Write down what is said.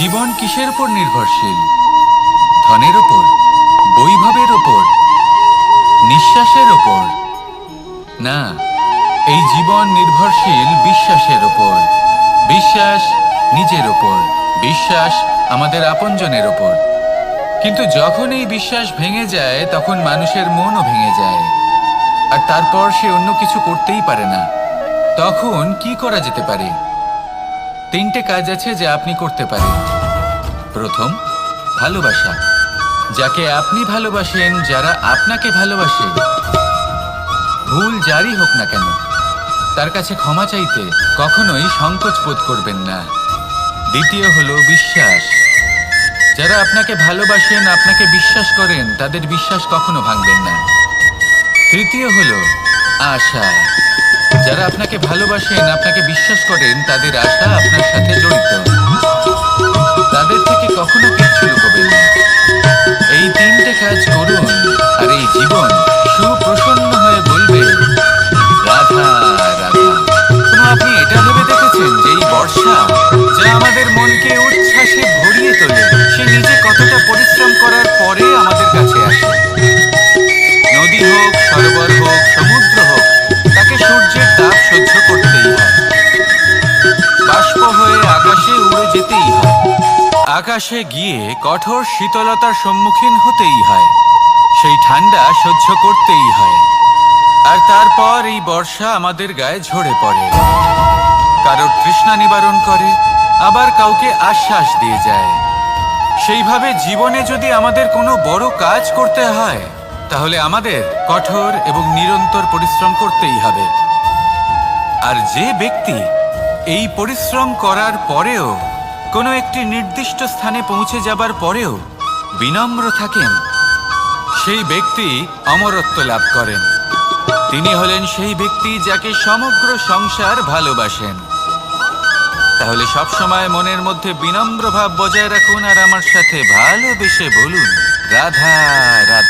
জীবন কিসের উপর নির্ভরশীল? ধনের ওপর বৈভবের ওপর নিঃশ্বাসের ওপর না, এই জীবন নির্ভরশীল বিশ্বাসের ওপর বিশ্বাস নিজের ওপর বিশ্বাস আমাদের আপনজনের ওপর কিন্তু যখন এই বিশ্বাস ভেঙে যায়, তখন মানুষের মনও ভেঙে যায়। আর তারপর সে অন্য কিছু করতেই পারে না। তখন কি করা যেতে পারে? তিনটে কাজ আছে যা আপনি করতে পারেন। প্রথম, ভালোবাসা। যাকে আপনি ভালোবাসেন, যারা আপনাকে ভালোবাসে, ভুল যারই হোক না কেন, তার কাছে ক্ষমা চাইতে কখনোই সংকোচ বোধ করবেন না। দ্বিতীয় হলো বিশ্বাস। যারা আপনাকে ভালোবাসেন, আপনাকে বিশ্বাস করেন, তাদের বিশ্বাস কখনো ভাঙবেন না। তৃতীয় হলো আশা। যারা আপনাকে ভালোবাসেন, আপনাকে বিশ্বাস করেন, তাদের আশা আপনার সাথে জড়িত। তাদের থেকে কখনো কিচ্ছু যেতেই হয়। আকাশে গিয়ে কঠোর শীতলতার সম্মুখীন হতেই হয়। সেই ঠান্ডা সহ্য করতেই হয়। আর তারপর এই বর্ষা আমাদের গায়ে ঝরে পড়ে। কারোর তৃষ্ণা নিবারণ করে, আবার কাউকে আশ্বাস দিয়ে যায়। সেইভাবে জীবনে যদি আমাদের কোনো বড় কাজ করতে হয়, তাহলে আমাদের কঠোর এবং নিরন্তর পরিশ্রম করতেই হবে। আর যে ব্যক্তি এই পরিশ্রম করার পরেও কোনো একটি নির্দিষ্ট স্থানে পৌঁছে যাবার পরেও বিনম্র থাকেন। সেই ব্যক্তি অমরত্ব লাভ করেন। তিনি হলেন সেই ব্যক্তি যাকে সমগ্র সংসার ভালোবাসেন। তাহলে সব সময় মনের মধ্যে বিনম্র ভাব বজায় রাখুন আর আমার সাথে ভালোবেসে বলুন, রাধা রাধা।